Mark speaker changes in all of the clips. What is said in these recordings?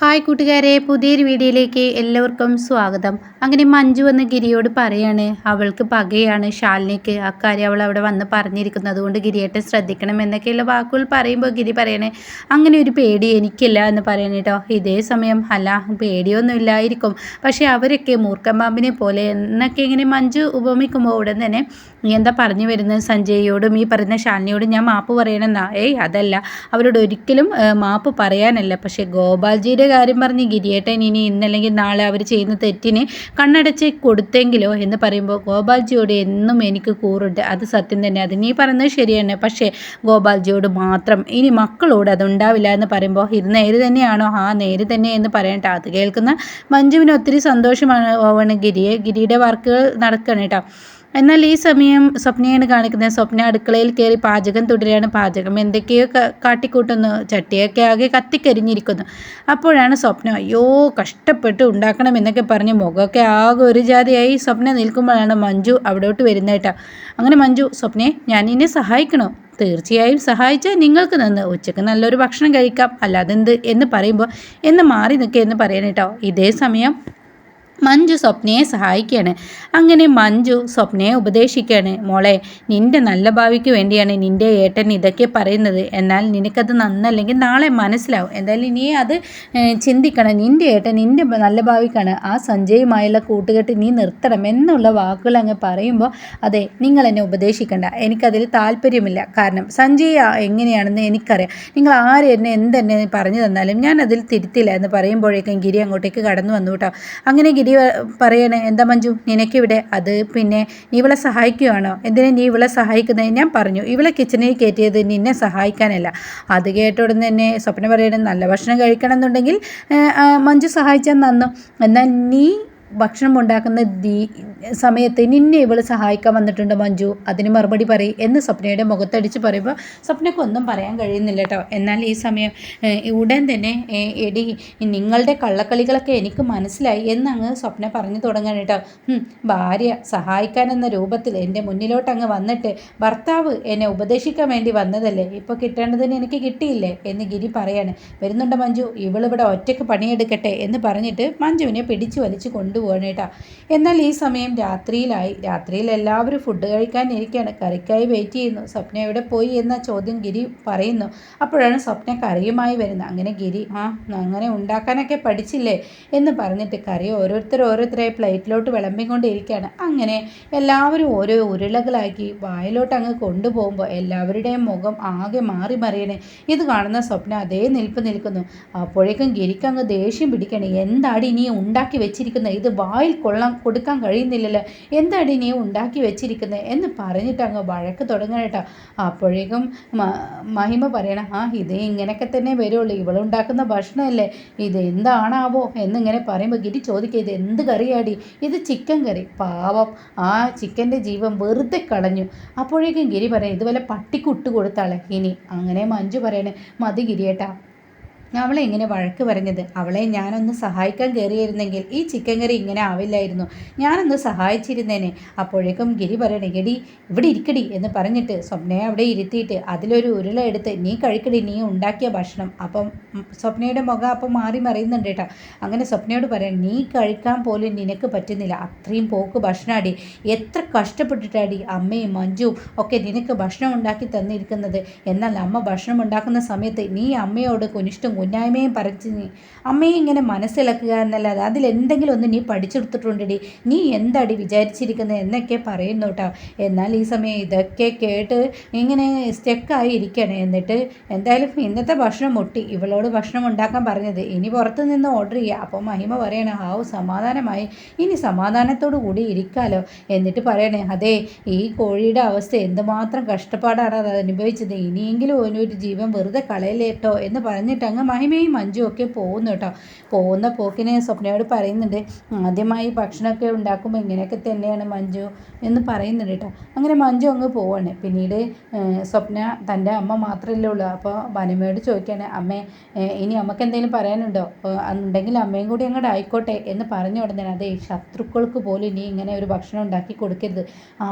Speaker 1: Hi കൂട്ടുകാരെ പുതിയൊരു വീഡിയോയിലേക്ക് എല്ലാവർക്കും സ്വാഗതം. അങ്ങനെ മഞ്ജു വന്ന് ഗിരിയോട് പറയാണ് അവൾക്ക് പകയാണ് ഷാലിനിക്ക് അക്കാര്യം അവൾ അവിടെ വന്ന് പറഞ്ഞിരിക്കുന്നത്. അതുകൊണ്ട് ഗിരിയേട്ടൻ ശ്രദ്ധിക്കണം എന്നൊക്കെയുള്ള വാക്കുകൾ പറയുമ്പോൾ ഗിരി പറയണേ അങ്ങനെ ഒരു പേടി എനിക്കില്ല എന്ന് പറയണ കേട്ടോ. ഇതേ സമയം അല്ല പേടിയൊന്നും ഇല്ലായിരിക്കും പക്ഷേ അവരൊക്കെ മൂർക്കമ്പാമ്പിനെ പോലെ എന്നൊക്കെ ഇങ്ങനെ മഞ്ജു ഉപമിക്കുമ്പോൾ ഉടൻ തന്നെ നീ എന്താ പറഞ്ഞു വരുന്നത്? സഞ്ജയോടും ഈ പറയുന്ന ഷാലിനിയോടും ഞാൻ മാപ്പ് പറയണമെന്നാ ഏയ് അതല്ല. അവരോട് ഒരിക്കലും മാപ്പ് പറയാനല്ല. പക്ഷേ ഗോപാൽജിയുടെ കാര്യം പറഞ്ഞ് ഗിരിയേട്ടൻ ഇനി ഇന്നല്ലെങ്കിൽ നാളെ അവർ ചെയ്യുന്ന തെറ്റിന് കണ്ണടച്ച് കൊടുത്തെങ്കിലോ എന്ന് പറയുമ്പോൾ ഗോപാൽജിയോട് എന്നും എനിക്ക് കൂറുണ്ട്. അത് സത്യം തന്നെ. അത് നീ പറയുന്നത് ശരിയാണ്. പക്ഷേ ഗോപാൽജിയോട് മാത്രം ഇനി മക്കളോട് അതുണ്ടാവില്ല എന്ന് പറയുമ്പോൾ ഇത് നേര് തന്നെയാണോ? ആ നേര് തന്നെ എന്ന് പറയണ്ട. അത് കേൾക്കുന്ന മഞ്ജുവിന് ഒത്തിരി സന്തോഷമാണ് ഓവണ് ഗിരിയെ. ഗിരിയുടെ വർക്കുകൾ നടക്കണം കേട്ടോ. എന്നാൽ ഈ സമയം സ്വപ്നയാണ് കാണിക്കുന്നത്. സ്വപ്ന അടുക്കളയിൽ കയറി പാചകം തുടരുകയാണ്. പാചകം എന്തൊക്കെയോ കാട്ടിക്കൂട്ടുന്നു. ചട്ടിയൊക്കെ ആകെ കത്തിക്കരിഞ്ഞിരിക്കുന്നു. അപ്പോഴാണ് സ്വപ്നം അയ്യോ കഷ്ടപ്പെട്ട് ഉണ്ടാക്കണം എന്നൊക്കെ പറഞ്ഞ് മുഖമൊക്കെ ആകെ ഒരു ജാതിയായി സ്വപ്ന നിൽക്കുമ്പോഴാണ് മഞ്ജു അവിടോട്ട് വരുന്നേട്ടാ അങ്ങനെ മഞ്ജു സ്വപ്നയെ ഞാൻ നിന്നെ സഹായിക്കണോ? തീർച്ചയായും സഹായിച്ചാൽ നിങ്ങൾക്ക് നിന്ന് ഉച്ചയ്ക്ക് നല്ലൊരു ഭക്ഷണം കഴിക്കാം. അല്ലാതെ എന്ത് എന്ന് പറയുമ്പോൾ എന്ന് മാറി നിൽക്കുക എന്ന് പറയണേട്ടോ ഇതേ സമയം മഞ്ജു സ്വപ്നയെ സഹായിക്കുകയാണ്. അങ്ങനെ മഞ്ജു സ്വപ്നയെ ഉപദേശിക്കുകയാണ്. മോളെ നിന്റെ നല്ല ഭാവിക്ക് വേണ്ടിയാണ് നിന്റെ ഏട്ടൻ ഇതൊക്കെ പറയുന്നത്. എന്നാൽ നിനക്കത് നന്നല്ലെങ്കിൽ നാളെ മനസ്സിലാവും. എന്തായാലും നീ അത് ചിന്തിക്കണം. നിന്റെ ഏട്ടൻ നിന്റെ നല്ല ഭാവിക്കാണ്. ആ സഞ്ജയുമായുള്ള കൂട്ടുകെട്ട് നീ നിർത്തണം എന്നുള്ള വാക്കുകൾ അങ്ങ് പറയുമ്പോൾ അതെ നിങ്ങൾ എന്നെ ഉപദേശിക്കണ്ട. എനിക്കതിൽ താല്പര്യമില്ല. കാരണം സഞ്ജയ് എങ്ങനെയാണെന്ന് എനിക്കറിയാം. നിങ്ങൾ ആര് എന്നെ എന്തെന്നെ പറഞ്ഞു തന്നാലും ഞാൻ അതിൽ തിരുത്തില്ല എന്ന് പറയുമ്പോഴേക്കും ഗിരി അങ്ങോട്ടേക്ക് കടന്നു വന്നു കേട്ടോ. അങ്ങനെ ഗിരി ഗിരി പറയണേ എന്താ മഞ്ജു നിനക്കിവിടെ അത് പിന്നെ നീ ഇവളെ സഹായിക്കുകയാണോ എന്തിനാ നീ ഇവളെ സഹായിക്കുന്നത് ഞാൻ പറഞ്ഞു ഇവളെ കിച്ചണിൽ കയറ്റിയത് നിന്നെ സഹായിക്കാനല്ല. അത് കേട്ട തന്നെ സ്വപ്ന പറയണേ നല്ല ഭക്ഷണം കഴിക്കണം എന്നുണ്ടെങ്കിൽ മഞ്ജു സഹായിച്ചാൽ നന്നു. എന്നാൽ നീ ഭക്ഷണം ഉണ്ടാക്കുന്ന ദീ സമയത്ത് നിന്നെ ഇവൾ സഹായിക്കാൻ വന്നിട്ടുണ്ട് മഞ്ജു. അതിന് മറുപടി പറയും എന്ന് സ്വപ്നയുടെ മുഖത്തടിച്ച് പറയുമ്പോൾ സ്വപ്നയ്ക്ക് ഒന്നും പറയാൻ കഴിയുന്നില്ല കേട്ടോ എന്നാൽ ഈ സമയം ഉടൻ തന്നെ എടി നിങ്ങളുടെ കള്ളക്കളികളൊക്കെ എനിക്ക് മനസ്സിലായി എന്നങ്ങ് സ്വപ്ന പറഞ്ഞു തുടങ്ങാൻ കേട്ടോ ഭാര്യ സഹായിക്കാൻ എന്ന രൂപത്തിൽ എന്റെ മുന്നിലോട്ട് അങ്ങ് വന്നിട്ട് ഭർത്താവ് എന്നെ ഉപദേശിക്കാൻ വേണ്ടി വന്നതല്ലേ? ഇപ്പോൾ കിട്ടേണ്ടതിന് എനിക്ക് കിട്ടിയില്ലേ? എന്ന് ഗിരി പറയാണ്. വരുന്നുണ്ട് മഞ്ജു ഇവളിവിടെ ഒറ്റയ്ക്ക് പണിയെടുക്കട്ടെ എന്ന് പറഞ്ഞിട്ട് മഞ്ജുവിനെ പിടിച്ചു വലിച്ചു കൊണ്ടു കൊണ്ടുപോകണം കേട്ടോ. എന്നാൽ ഈ സമയം രാത്രിയിലായി. രാത്രിയിൽ എല്ലാവരും ഫുഡ് കഴിക്കാൻ ഇരിക്കുകയാണ് കറിക്കായി വെയിറ്റ് ചെയ്യുന്നു. സ്വപ്ന എവിടെ പോയി എന്ന ചോദ്യം ഗിരി പറയുന്നു. അപ്പോഴാണ് സ്വപ്ന കറിയുമായി വരുന്നത്. അങ്ങനെ ഗിരി ആ അങ്ങനെ ഉണ്ടാക്കാനൊക്കെ പഠിച്ചില്ലേ? എന്ന് പറഞ്ഞിട്ട് കറി ഓരോരുത്തർ ഓരോരുത്തരായി പ്ലേറ്റിലോട്ട് വിളമ്പിക്കൊണ്ടിരിക്കുകയാണ്. അങ്ങനെ എല്ലാവരും ഓരോ ഉരുളകളാക്കി വായിലോട്ട് അങ്ങ് കൊണ്ടുപോകുമ്പോൾ എല്ലാവരുടെയും മുഖം ആകെ മാറി മറിയണേ. ഇത് കാണുന്ന സ്വപ്ന അതേ നിൽപ്പ് നിൽക്കുന്നു. അപ്പോഴേക്കും ഗിരിക്ക് അങ്ങ് ദേഷ്യം പിടിക്കണേ. എന്താണ് ഇനി ഉണ്ടാക്കി വെച്ചിരിക്കുന്നത്? ഇത് വായിൽ കൊള്ളാൻ കൊടുക്കാൻ കഴിയുന്നില്ലല്ലോ. എന്താടി നീ ഉണ്ടാക്കി വെച്ചിരിക്കുന്നത് എന്ന് പറഞ്ഞിട്ട് അങ്ങ് വഴക്ക് തുടങ്ങണേട്ടോ അപ്പോഴേക്കും മഹിമ പറയണം ആ ഇത് ഇങ്ങനെയൊക്കെ തന്നെ വരുള്ളൂ. ഇവളുണ്ടാക്കുന്ന ഭക്ഷണമല്ലേ? ഇത് എന്താണാവോ? എന്നിങ്ങനെ പറയുമ്പോൾ ഗിരി ചോദിക്കുക ഇത് എന്ത് കറിയാടി? ഇത് ചിക്കൻ കറി. പാവം ആ ചിക്കന്റെ ജീവൻ വെറുതെ കളഞ്ഞു. അപ്പോഴേക്കും ഗിരി പറയാം ഇതുപോലെ പട്ടിക്കുട്ട് കൊടുത്താളെ. ഇനി അങ്ങനെ മഞ്ജു പറയണേ മതി ഗിരിയേട്ടാ. അവളെ ഇങ്ങനെ വഴക്ക് പറഞ്ഞത്. അവളെ ഞാനൊന്ന് സഹായിക്കാൻ കയറിയിരുന്നെങ്കിൽ ഈ ചിക്കൻ കറി ഇങ്ങനെ ആവില്ലായിരുന്നു. ഞാനൊന്ന് സഹായിച്ചിരുന്നേനെ. അപ്പോഴേക്കും ഗിരി പറയണേ ഗടി ഇവിടെ ഇരിക്കടി എന്ന് പറഞ്ഞിട്ട് സ്വപ്നയെ അവിടെ ഇരുത്തിയിട്ട് അതിലൊരു ഉരുള എടുത്ത് നീ കഴിക്കടി നീ ഉണ്ടാക്കിയ ഭക്ഷണം. അപ്പം സ്വപ്നയുടെ മുഖം അപ്പം മാറി മറിയുന്നുണ്ട് കേട്ടോ. അങ്ങനെ സ്വപ്നയോട് പറയാം നീ കഴിക്കാൻ പോലും നിനക്ക് പറ്റുന്നില്ല. അത്രയും പോക്ക് ഭക്ഷണാടി. എത്ര കഷ്ടപ്പെട്ടിട്ടാടി അമ്മയും മഞ്ജുവും ഒക്കെ നിനക്ക് ഭക്ഷണം ഉണ്ടാക്കി തന്നിരിക്കുന്നത്. എന്നാൽ അമ്മ ഭക്ഷണം ഉണ്ടാക്കുന്ന സമയത്ത് നീ അമ്മയോട് കുനിഷ്ടം കുഞ്ഞായ്മയും പറിച്ച് നീ. അമ്മയെ ഇങ്ങനെ മനസ്സിലാക്കുക എന്നല്ലാതെ അതിലെന്തെങ്കിലും ഒന്ന് നീ പഠിച്ചെടുത്തിട്ടുണ്ടെടി. നീ എന്താടി വിചാരിച്ചിരിക്കുന്നത് എന്നൊക്കെ പറയുന്നു കേട്ടോ എന്നാൽ ഈ സമയം ഇതൊക്കെ കേട്ട് ഇങ്ങനെ സ്റ്റെക്കായി ഇരിക്കണം. എന്നിട്ട് എന്തായാലും ഇന്നത്തെ ഭക്ഷണം മുട്ടി. ഇവളോട് ഭക്ഷണം ഉണ്ടാക്കാൻ പറഞ്ഞത്. ഇനി പുറത്തു നിന്ന് ഓർഡർ ചെയ്യുക അപ്പോൾ മഹിമ പറയണേ ഹാവ് സമാധാനമായി. ഇനി സമാധാനത്തോടു കൂടി ഇരിക്കാലോ. എന്നിട്ട് പറയണേ അതെ ഈ കോഴിയുടെ അവസ്ഥ എന്തുമാത്രം കഷ്ടപ്പാടാണ് അത് അനുഭവിച്ചത്. ഇനിയെങ്കിലും ഒരു ജീവൻ വെറുതെ കളയലേട്ടോ എന്ന് പറഞ്ഞിട്ട് അങ്ങ് മഹിമയും മഞ്ജു ഒക്കെ പോകുന്നു കേട്ടോ. പോകുന്ന പോക്കിനെ സ്വപ്നയോട് പറയുന്നുണ്ട്. ആദ്യമായി ഭക്ഷണമൊക്കെ ഉണ്ടാക്കുമ്പോൾ ഇങ്ങനെയൊക്കെ തന്നെയാണ് മഞ്ജു എന്ന് പറയുന്നുണ്ട് കേട്ടോ. അങ്ങനെ മഞ്ജു അങ്ങ് പോവാണ്. പിന്നീട് സ്വപ്ന തന്റെ അമ്മ മാത്രമല്ലേ ഉള്ളൂ. അപ്പോൾ വനമയോട് ചോദിക്കുകയാണ് അമ്മേ ഇനി അമ്മയ്ക്ക് എന്തെങ്കിലും പറയാനുണ്ടോ? ഉണ്ടെങ്കിൽ അമ്മയും കൂടി അങ്ങോട്ട് ആയിക്കോട്ടെ എന്ന് പറഞ്ഞ ഉടനെ അതേ ശത്രുക്കൾക്ക് പോലും ഇനി ഇങ്ങനെ ഒരു ഭക്ഷണം ഉണ്ടാക്കി കൊടുക്കരുത്.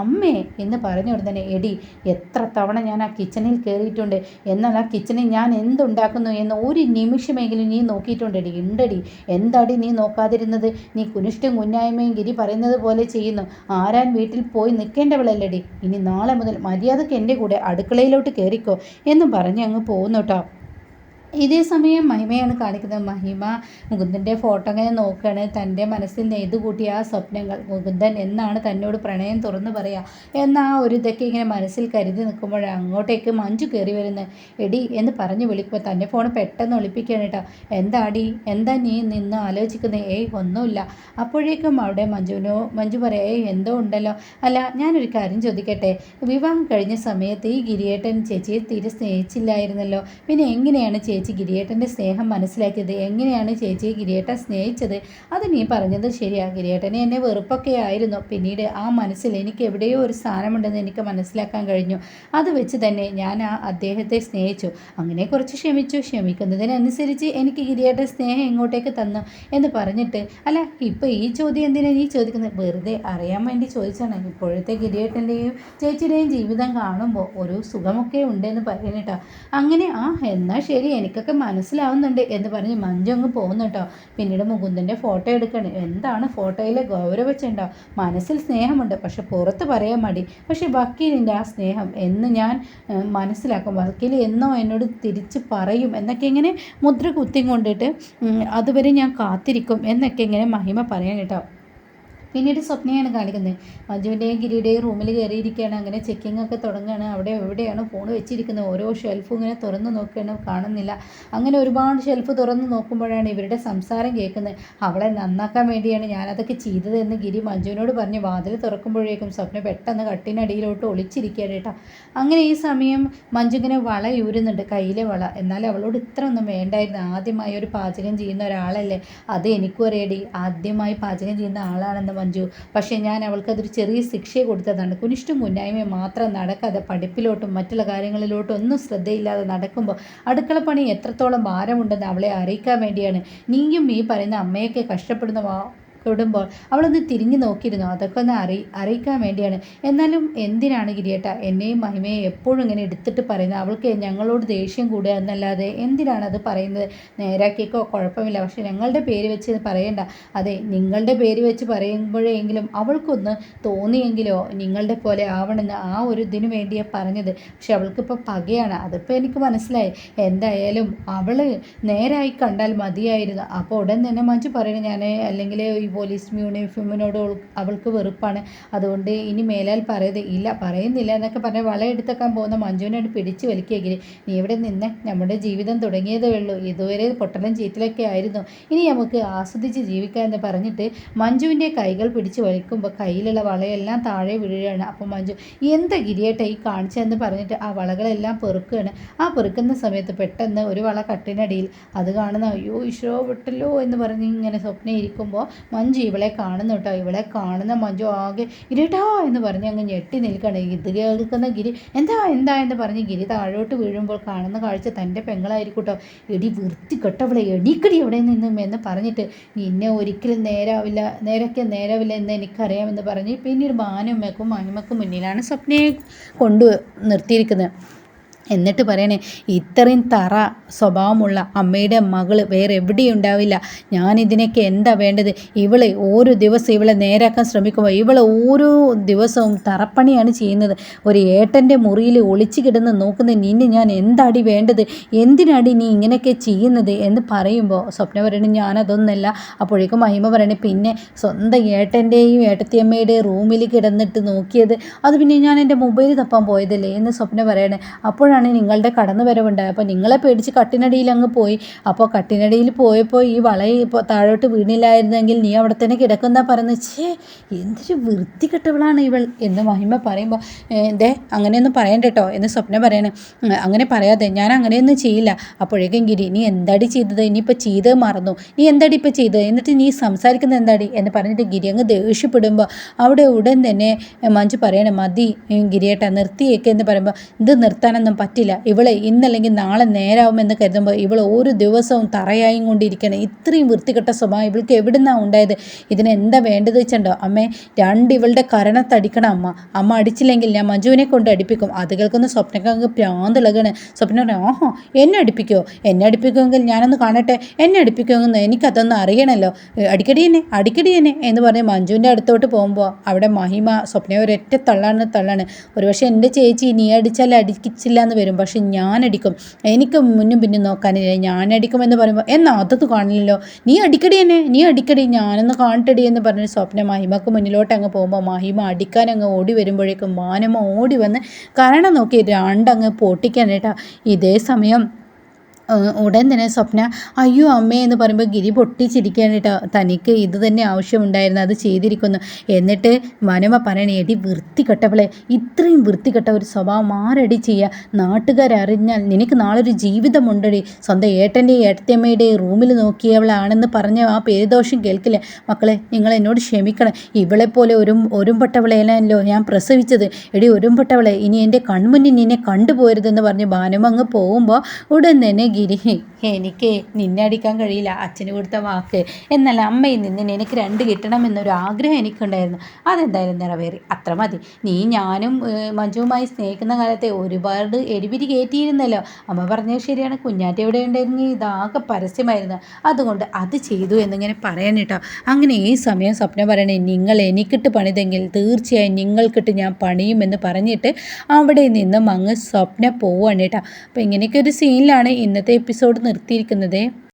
Speaker 1: അമ്മേ എന്ന് പറഞ്ഞു ഉടനെ എടി എത്ര തവണ ഞാൻ ആ കിച്ചണിൽ കയറിയിട്ടുണ്ട്. എന്നാൽ ആ കിച്ചണിൽ ഞാൻ എന്തുണ്ടാക്കുന്നു എന്ന് ഒരു നിമിഷമെങ്കിലും നീ നോക്കിയിട്ടുണ്ടടി. ഉണ്ടടി. എന്താടി നീ നോക്കാതിരുന്നത്? നീ കുനിഷ്ടം കുഞ്ഞായ്മയും ഗിരി പറയുന്നത് പോലെ ചെയ്യുന്നു. ആരാൻ വീട്ടിൽ പോയി നിൽക്കേണ്ടവളല്ലടി. ഇനി നാളെ മുതൽ മര്യാദയ്ക്ക് എന്റെ കൂടെ അടുക്കളയിലോട്ട് കയറിക്കോ എന്നും പറഞ്ഞ് അങ്ങ് പോകുന്നു കേട്ടോ ഇതേ സമയം മഹിമയാണ് കാണിക്കുന്നത്. മഹിമ മുകുന്ദന്റെ ഫോട്ടോ അങ്ങനെ നോക്കുകയാണ്. തന്റെ മനസ്സിൽ നെയ്തു കൂട്ടിയ ആ സ്വപ്നങ്ങൾ? മുകുന്ദൻ എന്നാണ് തന്നോട് പ്രണയം തുറന്നു പറയുക എന്ന ആ ഒരു ഇതൊക്കെ ഇങ്ങനെ മനസ്സിൽ കരുതി നിൽക്കുമ്പോൾ അങ്ങോട്ടേക്ക് മഞ്ജു കയറി വരുന്നത് എടി എന്ന് പറഞ്ഞു വിളിക്കുമ്പോൾ തന്റെ ഫോൺ പെട്ടെന്ന് ഒളിപ്പിക്കുകയാണ് കേട്ടോ. എന്താടി? എന്താ നീ നിന്ന് ആലോചിക്കുന്നത് ഏയ് ഒന്നുമില്ല. അപ്പോഴേക്കും അവിടെ മഞ്ജുവിനോ മഞ്ജു പറയാം ഏയ് എന്തോ ഉണ്ടല്ലോ? അല്ല ഞാനൊരു കാര്യം ചോദിക്കട്ടെ? വിവാഹം കഴിഞ്ഞ സമയത്ത് ഈ ഗിരിയേട്ടൻ ചേച്ചിയെ തീരെ സ്നേഹിച്ചില്ലായിരുന്നല്ലോ. പിന്നെ എങ്ങനെയാണ് ചേച്ചി ചേച്ചി ഗിരിയേട്ടന്റെ സ്നേഹം മനസ്സിലാക്കിയത്? എങ്ങനെയാണ് ചേച്ചിയെ ഗിരിയേട്ടൻ സ്നേഹിച്ചത്? അത് നീ പറഞ്ഞത് ശരിയാണ് ഗിരിയേട്ടനെ എന്നെ വെറുപ്പൊക്കെ ആയിരുന്നു. പിന്നീട് ആ മനസ്സിൽ എനിക്ക് എവിടെയോ ഒരു സ്ഥാനമുണ്ടെന്ന് എനിക്ക് മനസ്സിലാക്കാൻ കഴിഞ്ഞു. അത് വെച്ച് തന്നെ ഞാൻ ആ അദ്ദേഹത്തെ സ്നേഹിച്ചു. അങ്ങനെ കുറച്ച് ക്ഷമിച്ചു. ക്ഷമിക്കുന്നതിനനുസരിച്ച് എനിക്ക് ഗിരിയേട്ടൻ സ്നേഹം എങ്ങോട്ടേക്ക് തന്നു എന്ന് പറഞ്ഞിട്ട് അല്ല ഇപ്പോൾ ഈ ചോദ്യം എന്തിനാണ് നീ ചോദിക്കുന്നത്? വെറുതെ അറിയാൻ വേണ്ടി ചോദിച്ചാണ്. ഇപ്പോഴത്തെ ഗിരിയേട്ടന്റെയും ചേച്ചിയുടെയും ജീവിതം കാണുമ്പോൾ ഒരു സുഖമൊക്കെ ഉണ്ടെന്ന് പറയുന്നിട്ടോ അങ്ങനെ ആ എന്നാൽ ശരി. എനിക്കൊക്കെ മനസ്സിലാവുന്നുണ്ട് എന്ന് പറഞ്ഞ് മഞ്ജു അങ്ങ് പോകുന്നു കേട്ടോ. പിന്നീട് മുകുന്ദന്റെ ഫോട്ടോ എടുക്കണം. എന്താണ് ഫോട്ടോയിലെ ഗൗരവച്ചുണ്ടോ മനസ്സിൽ സ്നേഹമുണ്ട്. പക്ഷെ പുറത്ത് പറയാൻ മടി. പക്ഷെ വക്കീലിന്റെ ആ സ്നേഹം എന്ന് ഞാൻ മനസ്സിലാക്കും. വക്കീൽ എന്നോ എന്നോട് തിരിച്ച് പറയും എന്നൊക്കെ ഇങ്ങനെ മുദ്ര കുത്തിയും കൊണ്ടിട്ട് അതുവരെ ഞാൻ കാത്തിരിക്കും എന്നൊക്കെ ഇങ്ങനെ മഹിമ പറയാൻ കേട്ടോ. പിന്നീട് സ്വപ്നയാണ് കാണിക്കുന്നത്. മഞ്ജുവിന്റെയും ഗിരിയുടെയും റൂമിൽ കയറിയിരിക്കുകയാണ്. അങ്ങനെ ചെക്കിംഗ് ഒക്കെ തുടങ്ങുകയാണ്. അവിടെ എവിടെയാണ് ഫോൺ വെച്ചിരിക്കുന്നത്. ഓരോ ഷെൽഫും ഇങ്ങനെ തുറന്നു നോക്കുകയാണ്. കാണുന്നില്ല. അങ്ങനെ ഒരുപാട് ഷെൽഫ് തുറന്നു നോക്കുമ്പോഴാണ് ഇവരുടെ സംസാരം കേൾക്കുന്നത്. അവളെ നന്നാക്കാൻ വേണ്ടിയാണ് ഞാനതൊക്കെ ചെയ്തതെന്ന് ഗിരി മഞ്ജുവിനോട് പറഞ്ഞ് വാതിൽ തുറക്കുമ്പോഴേക്കും സ്വപ്ന പെട്ടെന്ന് കട്ടിനടിയിലോട്ട് ഒളിച്ചിരിക്കുകയാണ് കേട്ടോ. അങ്ങനെ ഈ സമയം മഞ്ജു ഇങ്ങനെ വള യൂരുന്നുണ്ട് കയ്യിലെ വള. എന്നാൽ അവളോട് ഇത്ര ഒന്നും വേണ്ടായിരുന്നു. ആദ്യമായി ഒരു പാചകം ചെയ്യുന്ന ഒരാളല്ലേ? അത് എനിക്കും അറിയടി ആദ്യമായി പാചകം ചെയ്യുന്ന ആളാണെന്ന് മഞ്ജു പക്ഷേ ഞാൻ അവൾക്കതൊരു ചെറിയ ശിക്ഷയെ കൊടുത്തതാണ്. കുനിഷ്ടും മുന്നായ്മ മാത്രം നടക്കാതെ പഠിപ്പിലോട്ടും മറ്റുള്ള കാര്യങ്ങളിലോട്ടും ഒന്നും ശ്രദ്ധയില്ലാതെ നടക്കുമ്പോൾ അടുക്കള പണി എത്രത്തോളം ഭാരമുണ്ടെന്ന് അവളെ അറിയിക്കാൻ വേണ്ടിയാണ്. നീയും ഈ പറയുന്ന അമ്മയൊക്കെ കഷ്ടപ്പെടുന്ന തൊടുമ്പോൾ അവളൊന്ന് തിരിഞ്ഞു നോക്കിയിരുന്നു. അതൊക്കെ ഒന്ന് അറി അറിയിക്കാൻ വേണ്ടിയാണ്. എന്നാലും എന്തിനാണ് ഗിരിയേട്ട എന്നെയും മഹിമയെ എപ്പോഴും ഇങ്ങനെ എടുത്തിട്ട് പറയുന്നത്? അവൾക്ക് ഞങ്ങളോട് ദേഷ്യം കൂടുക എന്നല്ലാതെ എന്തിനാണ് അത് പറയുന്നത്? നേരാക്കിയേക്കോ? കുഴപ്പമില്ല. പക്ഷെ ഞങ്ങളുടെ പേര് വെച്ച് പറയണ്ട. അതെ നിങ്ങളുടെ പേര് വെച്ച് പറയുമ്പോഴെങ്കിലും അവൾക്കൊന്ന് തോന്നിയെങ്കിലോ നിങ്ങളുടെ പോലെ ആവണമെന്ന് ആ ഒരു ഇതിനു വേണ്ടിയാണ് പറഞ്ഞത്. പക്ഷെ അവൾക്കിപ്പോൾ പകയാണ്. അതിപ്പോൾ എനിക്ക് മനസ്സിലായി. എന്തായാലും അവൾ നേരായി കണ്ടാൽ മതിയായിരുന്നു. അപ്പോൾ ഉടൻ തന്നെ മഞ്ജു പറയണം. ഞാൻ അല്ലെങ്കിൽ പോലീസ് യൂണിഫോമിനോട് അവൾക്ക് വെറുപ്പാണ്. അതുകൊണ്ട് ഇനി മേലാൽ പറയത് ഇല്ല പറയുന്നില്ല എന്നൊക്കെ പറഞ്ഞ് വളയെടുത്തേക്കാൻ പോകുന്ന മഞ്ജുവിനോട് പിടിച്ചു വലിക്കുകയെങ്കിൽ നീ ഇവിടെ നിന്ന്? നമ്മുടെ ജീവിതം തുടങ്ങിയതേ ഉള്ളൂ. ഇതുവരെ പൊട്ടലും ചീറ്റലൊക്കെ ആയിരുന്നു. ഇനി നമുക്ക് ആസ്വദിച്ച് ജീവിക്കാം എന്ന് പറഞ്ഞിട്ട് മഞ്ജുവിന്റെ കൈകൾ പിടിച്ച് വലിക്കുമ്പോൾ കയ്യിലുള്ള വളയെല്ലാം താഴെ വീഴുകയാണ്. അപ്പോൾ മഞ്ജു എന്താ ഗിരിയേട്ട ഈ കാണിച്ചതെന്ന് പറഞ്ഞിട്ട് ആ വളകളെല്ലാം പെറുക്കുകയാണ്. ആ പെറുക്കുന്ന സമയത്ത് പെട്ടെന്ന് ഒരു വള കട്ടിനടിയിൽ അത് കാണുന്ന അയ്യോ ഈശോ വിട്ടല്ലോ എന്ന് പറഞ്ഞ് ഇങ്ങനെ സ്വപ്നം ഇരിക്കുമ്പോൾ മഞ്ജു ഇവളെ കാണുന്നു കേട്ടോ. ഇവളെ കാണുന്ന മഞ്ജു ആകെ ഗിരിട്ടാ എന്ന് പറഞ്ഞ് അങ്ങ് ഞെട്ടി നിൽക്കണം ഇത് കേൾക്കുന്ന ഗിരി എന്താ എന്താ? എന്ന് പറഞ്ഞ് ഗിരി താഴോട്ട് വീഴുമ്പോൾ കാണുന്ന കാഴ്ച തന്റെ പെങ്ങളായിരിക്കും കേട്ടോ. എടി കെട്ടവളെ എടിക്കടി എവിടെ നിന്നും എന്ന് പറഞ്ഞിട്ട് നിന്നെ ഒരിക്കലും നേരാവില്ല നേരൊക്കെ നേരാവില്ല എന്ന് എനിക്കറിയാമെന്ന് പറഞ്ഞ് പിന്നീട് മാനമ്മക്കും മഹിമക്കും മുന്നിലാണ് സ്വപ്നയെ കൊണ്ടു നിർത്തിയിരിക്കുന്നത്. എന്നിട്ട് പറയണേ ഇത്രയും തറ സ്വഭാവമുള്ള അമ്മയുടെ മകൾ വേറെ എവിടെയും ഉണ്ടാവില്ല ഞാൻ ഇതിനൊക്കെ എന്താ വേണ്ടത്? ഇവളെ ഓരോ ദിവസം ഇവളെ നേരാക്കാൻ ശ്രമിക്കുമ്പോൾ ഇവളെ ഓരോ ദിവസവും തറപ്പണിയാണ് ചെയ്യുന്നത്. ഒരു ഏട്ടന്റെ മുറിയിൽ ഒളിച്ചു കിടന്ന് നോക്കുന്ന നിന്നെ ഞാൻ എന്താടി വേണ്ടത്? എന്തിനാടി നീ ഇങ്ങനെയൊക്കെ ചെയ്യുന്നത്? എന്ന് പറയുമ്പോൾ സ്വപ്ന പറയണേ ഞാനതൊന്നല്ല. അപ്പോഴേക്കും മഹിമ പറയണേ പിന്നെ സ്വന്തം ഏട്ടന്റെയും ഏട്ടത്തിയമ്മയുടെയും റൂമിൽ കിടന്നിട്ട് നോക്കിയത് അത് പിന്നെ ഞാൻ എന്റെ മൊബൈൽ തപ്പാൻ പോയതല്ലേ? എന്ന് സ്വപ്ന പറയണേ അപ്പോഴാണ് അപ്പോഴാണ് നിങ്ങളുടെ കടന്നു വരവുണ്ടായത്. അപ്പോൾ നിങ്ങളെ പേടിച്ച് കട്ടിനടിയിൽ അങ്ങ് പോയി. അപ്പോൾ കട്ടിനടിയിൽ പോയപ്പോൾ ഈ വള താഴോട്ട് വീണില്ലായിരുന്നെങ്കിൽ നീ അവിടെ തന്നെ കിടക്കുന്ന പറയുന്നത് ഛേ എന്തൊരു വൃത്തികെട്ടവളാണ് ഇവൾ എന്ന് മഹിമ പറയുമ്പോൾ എന്തേ അങ്ങനെയൊന്നും പറയണ്ട കേട്ടോ എന്ന് സ്വപ്നം പറയണേ. അങ്ങനെ പറയാതെ ഞാൻ അങ്ങനെയൊന്നും ചെയ്യില്ല. അപ്പോഴേക്കും ഗിരി നീ എന്താടി ചെയ്തത്? ഇനിയിപ്പോൾ ചെയ്തത് മറന്നു. നീ എന്താടി ഇപ്പോൾ ചെയ്തത്? എന്നിട്ട് നീ സംസാരിക്കുന്നത് എന്താടി? എന്ന് പറഞ്ഞിട്ട് ഗിരി അങ്ങ് ദേഷ്യപ്പെടുമ്പോൾ അവിടെ ഉടൻ തന്നെ മഞ്ജു പറയണേ മതി ഗിരിയേട്ട നിർത്തിയേക്ക് എന്ന് പറയുമ്പോൾ ഇത് നിർത്താനൊന്നും പറ്റില്ല. ഇവളെ ഇന്നല്ലെങ്കിൽ നാളെ നേരാവുമെന്ന് കരുതുമ്പോൾ ഇവൾ ഒരു ദിവസവും തറയായും കൊണ്ടിരിക്കണം. ഇത്രയും വൃത്തികെട്ട സ്വഭാവം ഇവൾക്ക് എവിടുന്നാണ് ഉണ്ടായത്? ഇതിന് എന്താ വേണ്ടത് വെച്ചിട്ടുണ്ടോ അമ്മേ രണ്ട് ഇവളുടെ കരണത്തടിക്കണം അമ്മ. അമ്മ അടിച്ചില്ലെങ്കിൽ ഞാൻ മഞ്ജുവിനെ കൊണ്ട് അടിപ്പിക്കും. അത് കേൾക്കുന്ന സ്വപ്നക്ക് അങ്ങ് പ്രാന്തിളകാണ്. സ്വപ്ന പറഞ്ഞു ഓഹോ എന്നെ അടിപ്പിക്കുമോ എന്നെ അടിപ്പിക്കുമെങ്കിൽ ഞാനൊന്ന് കാണട്ടെ? എന്നെ അടിപ്പിക്കുമെന്ന് എനിക്കതൊന്ന് അറിയണമല്ലോ അടിക്കടി എന്നെ അടിക്കടി എന്നെ എന്ന് പറഞ്ഞ് മഞ്ജുവിന്റെ അടുത്തോട്ട് പോകുമ്പോൾ അവിടെ മഹിമ സ്വപ്ന ഒരൊറ്റ തള്ളാണ് തള്ളാണ്. ഒരുപക്ഷെ എന്റെ ചേച്ചി നീ അടിച്ചാൽ അടിക്കിച്ചില്ല എന്ന് വരും. പക്ഷെ ഞാനടിക്കും. എനിക്ക് മുന്നും പിന്നും നോക്കാനില്ല ഞാനടിക്കും അടിക്കുമെന്ന് പറയുമ്പോൾ എന്നാ അതൊന്നും കാണില്ലല്ലോ. നീ അടിക്കടി എന്നെ. നീ അടിക്കടി. ഞാനൊന്ന് കാണട്ടടി എന്ന് പറഞ്ഞ് സ്വപ്ന മഹിമക്ക് മുന്നിലോട്ട് അങ്ങ് പോകുമ്പോൾ മഹിമ അടിക്കാൻ അങ്ങ് ഓടി വരുമ്പോഴേക്കും മാനമ ഓടി വന്ന് കരണം നോക്കി രണ്ടങ്ങ് പൊട്ടിക്കാനേട്ടാ ഇതേ സമയം ഉടൻ തന്നെ സ്വപ്ന അയ്യോ അമ്മേ എന്ന് പറയുമ്പോൾ ഗിരി പൊട്ടിച്ചിരിക്കുകയാണ് കേട്ടോ തനിക്ക് ഇത് തന്നെ ആവശ്യമുണ്ടായിരുന്നു അത് ചെയ്തിരിക്കുന്നു. എന്നിട്ട് മനമ പറയണേ എടി വൃത്തികെട്ടവളെ ഇത്രയും വൃത്തികെട്ട ഒരു സ്വഭാവം ആരടി ചെയ്യുക നാട്ടുകാരറിഞ്ഞാൽ നിനക്ക് നാളെ ഒരു ജീവിതമുണ്ടടി. സ്വന്തം ഏട്ടന്റെയും ഏട്ടത്തിയമ്മയുടെയും റൂമിൽ നോക്കിയവളാണെന്ന് പറഞ്ഞ ആ പേരുദോഷം കേൾക്കില്ല? മക്കളെ നിങ്ങൾ എന്നോട് ക്ഷമിക്കണം. ഇവളെപ്പോലെ ഒരു ഒരുമ്പട്ടവളേനല്ലോ ഞാൻ പ്രസവിച്ചത്. എടി ഒരുമ്പട്ടവളെ ഇനി എന്റെ കൺമുന്നിൽ നിന്നെ കണ്ടുപോരുതെന്ന് പറഞ്ഞ് ഭാനുമങ്ങ് പോകുമ്പോൾ ഉടൻ തന്നെ ഗിരി എനിക്ക് നിന്നെ അടിക്കാൻ കഴിയില്ല അച്ഛന് കൊടുത്ത വാക്ക് എന്നല്ല. അമ്മയിൽ നിന്ന് എനിക്ക് രണ്ട് കിട്ടണമെന്നൊരു ആഗ്രഹം എനിക്കുണ്ടായിരുന്നു. അതെന്തായാലും നിറവേറി. അത്ര മതി. നീ ഞാനും മഞ്ജുവുമായി സ്നേഹിക്കുന്ന കാലത്തെ ഒരുപാട് എരിപിരി കയറ്റിയിരുന്നല്ലോ അമ്മ പറഞ്ഞത് ശരിയാണ്. കുഞ്ഞാറ്റ എവിടെ ഉണ്ടായിരുന്നു? ഇതാകെ പരസ്യമായിരുന്നു. അതുകൊണ്ട് അത് ചെയ്തു എന്നിങ്ങനെ പറയാൻ കേട്ടോ. അങ്ങനെ ഈ സമയം സ്വപ്നം പറയണേ നിങ്ങൾ എനിക്കിട്ട് പണിതെങ്കിൽ തീർച്ചയായും നിങ്ങൾക്കിട്ട് ഞാൻ പണിയുമെന്ന് പറഞ്ഞിട്ട് അവിടെ നിന്നും അങ്ങ് സ്വപ്ന പോവാണ് കേട്ടോ. അപ്പോൾ ഇങ്ങനെയൊക്കെ ഒരു സീനിലാണ് ഇന്നത്തെ എപ്പിസോഡ് നിർത്തിയിരിക്കുന്നത്.